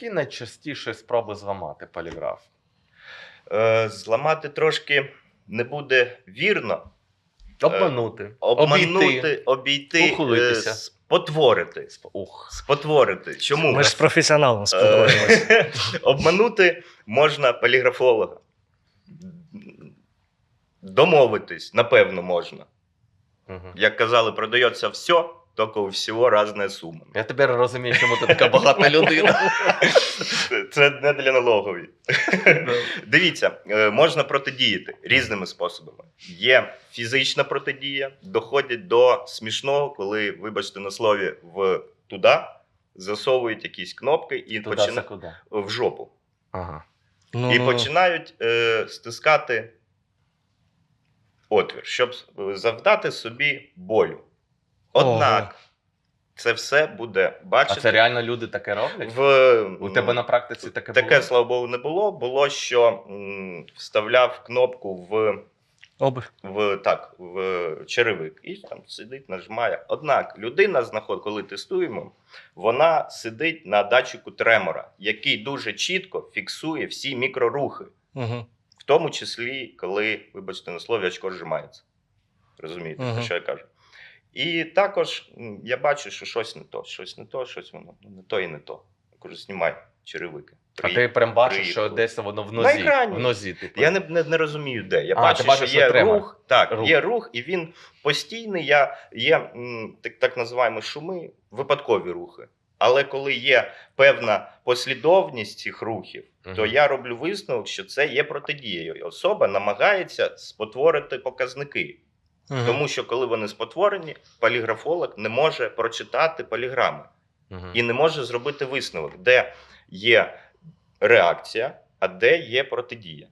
які найчастіші спроби зламати поліграф? Е, зламати трошки не буде вірно. Обманути, Обманути, обійти. обійти, Ухилитися. е, спотворити. Ух. Спотворити. Чому? Ми ж з професіоналом. Е, Обманути можна поліграфолога. Домовитись, напевно, можна. Мгм. Як казали, продається все, тільки у всього різна сума. Я тепер розумію, чому ти така багата людина. Це не для налогової. Дивіться, е, можна протидіяти різними способами. Є фізична протидія, доходять до смішного, коли, вибачте на слові, в туди засовують якісь кнопки і починають в жопу. Ага. Ну, і ну, починають е, стискати отвір, щоб завдати собі болю. Однак це все буде А бачити це реально люди таке роблять? в У тебе на практиці таке таке, було? слава Богу, не було. Було, що м, вставляв кнопку в, Об... в, так, в черевик і там сидить, нажимає. Однак людина знаход, коли тестуємо, вона сидить на датчику тремора, який дуже чітко фіксує всі мікрорухи, Угу. в тому числі, коли, вибачте на слові, очко зжимається. Розумієте, про що я кажу? І також я бачу, що щось не то, щось не то, щось воно ну, не то і не то. Я кажу, знімай черевики. А ти прям бачиш, що приїхали. десь воно в На нозі. екрані. В нозі, типу. Я не, не, не розумію, де. Я А, бачу, бачиш, що є що рух, так, Рух. є рух, і він постійний. Я, є так, так називаємо шуми, випадкові рухи. Але коли є певна послідовність цих рухів, то я роблю висновок, що це є протидією. Особа намагається спотворити показники. Тому що коли вони спотворені, поліграфолог не може прочитати поліграми угу. і не може зробити висновок, де є реакція, а де є протидія.